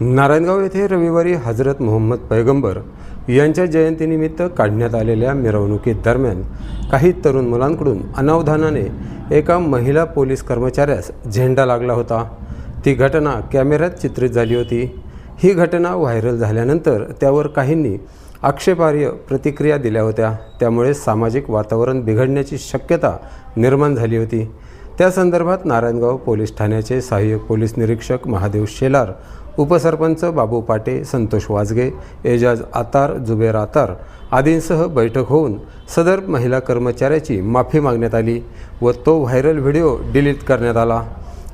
नारायणगाव येथे रविवारी हजरत मोहम्मद पैगंबर यांच्या जयंतीनिमित्त काढण्यात आलेल्या मिरवणुकीदरम्यान काही तरुण मुलांकडून अनावधानाने एका महिला पोलीस कर्मचाऱ्यास झेंडा लागला होता. ती घटना कॅमेऱ्यात चित्रित झाली होती. ही घटना व्हायरल झाल्यानंतर त्यावर काहींनी आक्षेपार्ह प्रतिक्रिया दिल्या होत्या. त्यामुळे सामाजिक वातावरण बिघडण्याची शक्यता निर्माण झाली होती. त्या संदर्भात नारायणगाव पोलीस ठाण्याचे सहाय्यक पोलीस निरीक्षक महादेव शेलार उपसरपंच बाबू पाटे संतोष वाजगे एजाज आतार जुबेर आतार आदींसह बैठक होऊन सदर महिला कर्मचाऱ्याची माफी मागण्यात आली व तो व्हायरल व्हिडिओ डिलीट करण्यात आला.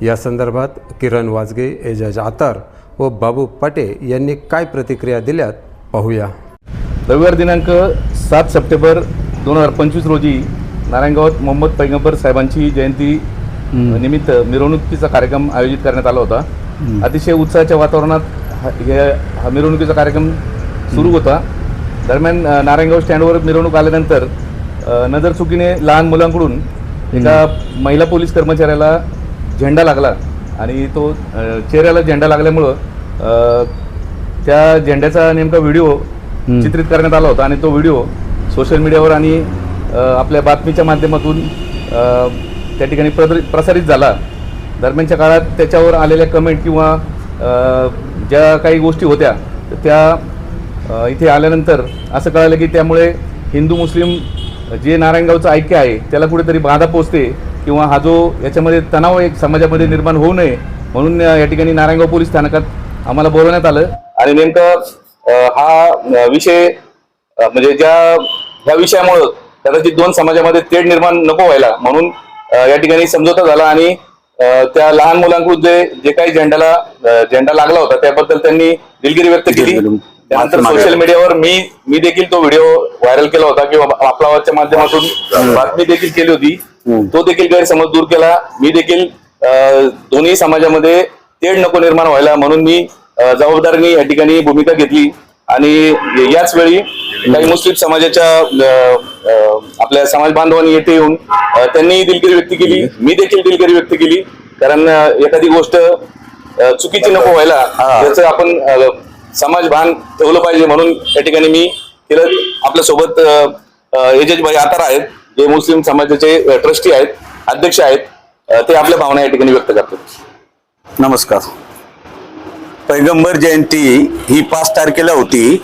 या संदर्भात किरण वाजगे एजाज आतार व बाबू पाटे यांनी काय प्रतिक्रिया दिल्यात पाहूया. रविवार दिनांक सात सप्टेंबर दोन हजार पंचवीस रोजी नारायणगावात मोहम्मद पैगंबर साहेबांची जयंती निमित्त मिरवणुकीचा कार्यक्रम आयोजित करण्यात आला होता. अतिशय उत्साहाच्या वातावरणात हा हे- मिरवणुकीचा कार्यक्रम सुरू होता. दरम्यान नारायणगाव स्टँडवर मिरवणूक आल्यानंतर नजर चुकीने लहान मुलांकडून एका महिला पोलीस कर्मचाऱ्याला झेंडा लागला आणि तो चेहऱ्याला झेंडा लागल्यामुळं त्या झेंड्याचा नेमका व्हिडिओ चित्रित करण्यात आला होता आणि तो व्हिडिओ सोशल मीडियावर आणि आपल्या बातमीच्या माध्यमातून त्या ठिकाणी प्रदर- प्रसारित झाला. दरम्यानच्या काळात त्याच्यावर आलेल्या कमेंट किंवा ज्या काही गोष्टी होत्या तर त्या इथे आल्यानंतर असं कळालं की त्यामुळे हिंदू मुस्लिम जे नारायणगावचं ऐक्य आहे त्याला कुठेतरी बाधा पोचते किंवा हा जो याच्यामध्ये तणाव एक समाजामध्ये निर्माण होऊ नये म्हणून या ठिकाणी नारायणगाव पोलीस स्थानकात आम्हाला बोलवण्यात आलं. आणि नेमकं हा विषय म्हणजे ज्या ह्या विषयामुळं कदाचित दोन समाजामध्ये तेढ निर्माण नको व्हायला. म्हणून या ठिकाणी समझोता झाला आणि त्या लहान मुलांकडून जे जे काही झेंडाला झेंडा लागला होता त्याबद्दल त्यांनी दिलगिरी व्यक्त केली. त्यानंतर सोशल मीडियावर मी मी देखील तो व्हिडिओ व्हायरल केला होता किंवा आपला आवाजच्या माध्यमातून बातमी देखील केली होती. तो देखील गैरसमज दूर केला. मी देखील दोन्ही समाजामध्ये तेढ नको निर्माण व्हायला म्हणून मी जबाबदारीने या ठिकाणी भूमिका घेतली. आणि याच वेळी काही मुस्लिम समाजाच्या आपल्या समाज बांधवांनी येथे येऊन अ, त्यांनी दिलगिरी व्यक्त केली. मी देखील दिलगिरी व्यक्त केली. कारण एखादी गोष्ट चुकीची नको व्हायला याचं आपण समाज भान ठेवलं पाहिजे म्हणून या ठिकाणी मी केलं आपल्यासोबत एजेज भाई आतार आहेत जे मुस्लिम समाजाचे ट्रस्टी आहेत अध्यक्ष आहेत ते आपल्या भावना या ठिकाणी व्यक्त करतात. नमस्कार. पैगंबर जयंती ही पाच तारखेला होती.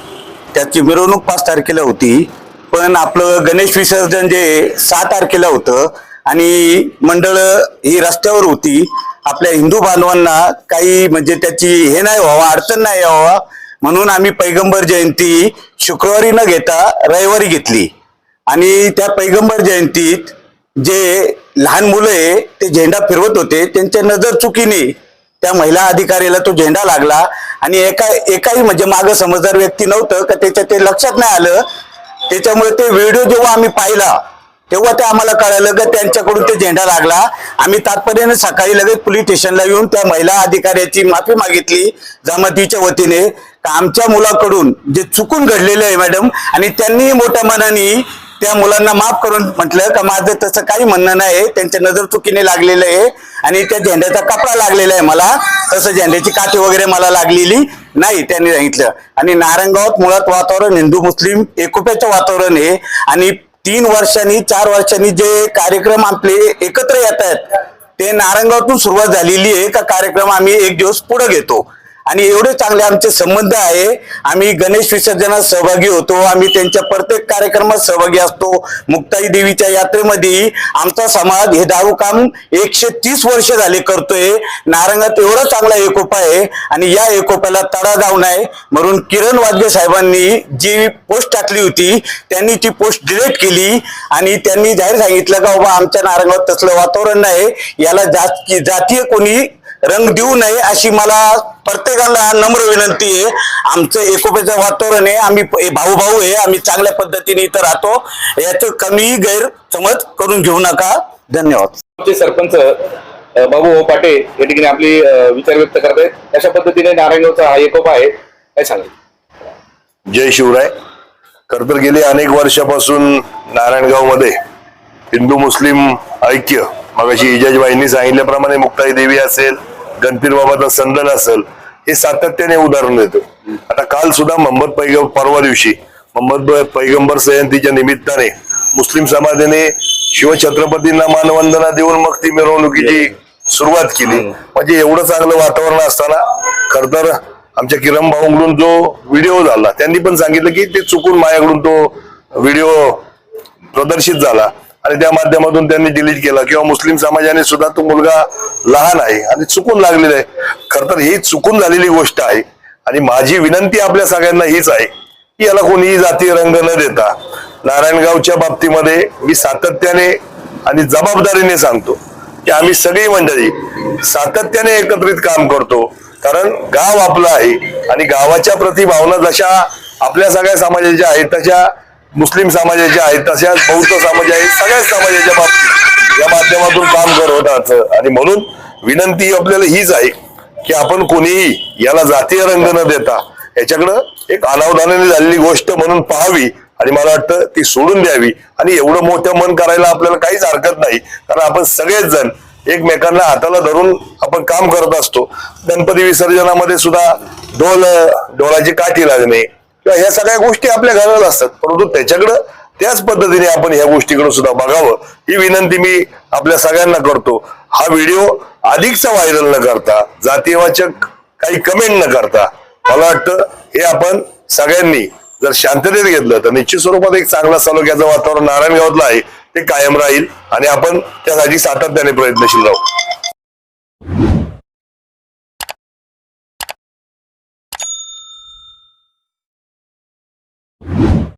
त्याची मिरवणूक पाच तारखेला होती. पण आपलं गणेश विसर्जन जे सहा तारखेला होतं आणि मंडळ ही रस्त्यावर होती. आपल्या हिंदू बांधवांना काही म्हणजे त्याची हे नाही व्हावा अडचण नाही यावा म्हणून आम्ही पैगंबर जयंती शुक्रवारी न घेता रविवारी घेतली. आणि त्या पैगंबर जयंतीत जे लहान मुलं आहे ते झेंडा फिरवत होते त्यांच्या नजर चुकीने त्या महिला अधिकारीला तो झेंडा लागला आणि एका एकाही म्हणजे मागं समजदार व्यक्ती नव्हतं का त्याच्या ते लक्षात नाही आलं. त्याच्यामुळे ते व्हिडिओ जेव्हा आम्ही पाहिला तेव्हा ते आम्हाला कळालं की त्यांच्याकडून ते झेंडा लागला. आम्ही तात्पर्याने सकाळी लगेच पोलीस स्टेशनला येऊन त्या महिला अधिकाऱ्याची माफी मागितली जमातीच्या वतीने. आमच्या मुलाकडून जे चुकून घडलेलं आहे मॅडम आणि त्यांनी मोठ्या मनाने त्या मुलांना माफ करून म्हटलं का माझं तसं काही म्हणणं नाही. त्यांच्या नजर चुकीने लागलेलं आहे आणि त्या झेंड्याचा कपडा लागलेला आहे मला. तसं झेंड्याची काठी वगैरे मला लागलेली नाही त्यांनी सांगितलं. आणि नारायणगावात मुळात वातावरण हिंदू मुस्लिम एकोप्याचं वातावरण आहे. आणि तीन वर्षांनी चार वर्षांनी जे कार्यक्रम आपले एकत्र येत आहेत ते नारायणगावातून सुरुवात झालेली आहे का कार्यक्रम आम्ही एक दिवस पुढे घेतो. आणि एवढे चांगले आमचे संबंध आहे. आम्ही गणेश विसर्जनात सहभागी होतो. आम्ही त्यांच्या प्रत्येक कार्यक्रमात सहभागी असतो. मुक्ताई देवीच्या यात्रेमध्ये आमचा समाज हे दारू काम एकशे तीस वर्ष झाले करतोय. नारंगात एवढा चांगला एकोपा आहे आणि या एकोप्याला तडा जाऊ नये म्हणून किरण वाद्य साहेबांनी जी पोस्ट टाकली होती त्यांनी ती पोस्ट डिलीट केली आणि त्यांनी जाहीर सांगितलं का बाबा आमच्या नारंगात तसलं वातावरण नाही. याला जात जातीय कोणी रंग देऊ नये अशी मला प्रत्येकाला नम्र विनंती आहे. आमचं एकोप्याचं वातावरण आहे. आम्ही भाऊ भाऊ आहे. आम्ही चांगल्या पद्धतीने इथं राहतो. याचं कमी गैरसमज करून घेऊ नका. धन्यवाद. आमचे सरपंच बाबू पाटे या ठिकाणी आपली विचार व्यक्त करत आहेत. अशा पद्धतीने नारायणगावचा हा एकोपा आहे? काय सांगेल? जय शिवराय. खर तर गेली अनेक वर्षापासून नारायणगावमध्ये हिंदू मुस्लिम ऐक्य मगाशी इजाजबाईंनी सांगितल्याप्रमाणे मुक्ताई देवी असेल गणपीर बाबाचा संदन असेल हे सातत्याने उदाहरण देतो. आता काल सुद्धा मोहम्मद पैगंबर परवा दिवशी मोहम्मद पैगंबर जयंतीच्या निमित्ताने मुस्लिम समाजाने शिवछत्रपतींना मानवंदना देऊन मग ती मिरवणुकीची सुरुवात केली. म्हणजे एवढं चांगलं वातावरण असताना खर तर आमच्या किरण भाऊंकडून जो व्हिडिओ झाला त्यांनी पण सांगितलं की ते चुकून माझ्याकडून तो व्हिडिओ प्रदर्शित झाला. आणि त्या माध्यमातून त्यांनी डिलीट केला. किंवा मुस्लिम समाजाने सुद्धा तो मुलगा लहान आहे आणि चुकून लागलेला आहे. खर तर ही चुकून झालेली गोष्ट आहे. आणि माझी विनंती आपल्या सगळ्यांना हीच आहे की याला कोणीही जाती रंग न देता नारायणगावच्या बाबतीमध्ये मी सातत्याने आणि जबाबदारीने सांगतो की आम्ही सगळी मंडळी सातत्याने एकत्रित काम करतो. कारण गाव आपलं आहे आणि गावाच्या प्रती भावना जशा आपल्या सगळ्या समाजाच्या आहेत तशा मुस्लिम समाजाच्या आहेत तशाच बौद्ध समाज आहेत सगळ्याच समाजाच्या बाबतीत या माध्यमातून काम करत आणि म्हणून विनंती आपल्याला हीच आहे की आपण कोणीही याला जातीय रंग न देता याच्याकडं एक अनावधानाने झालेली गोष्ट म्हणून पाहावी आणि मला वाटतं ती सोडून द्यावी. आणि एवढं मोठं मन करायला आपल्याला काहीच हरकत नाही कारण आपण सगळेच जण एकमेकांना हाताला धरून आपण काम करत असतो. गणपती विसर्जनामध्ये सुद्धा ढोल ढोलाची काठी लागणे किंवा ह्या सगळ्या गोष्टी आपल्या घरात असतात. परंतु त्याच्याकडं त्याच पद्धतीने आपण ह्या गोष्टीकडे सुद्धा बघावं. ही विनंती मी आपल्या सगळ्यांना करतो. हा व्हिडिओ अधिकचा व्हायरल न करता जातीवाचक काही कमेंट न करता मला वाटतं हे आपण सगळ्यांनी जर शांततेत घेतलं तर निश्चित स्वरूपात एक चांगला सलोख्याचं वातावरण नारायणगावातलं आहे ते कायम राहील आणि आपण त्यासाठी सातत्याने प्रयत्नशील राहू.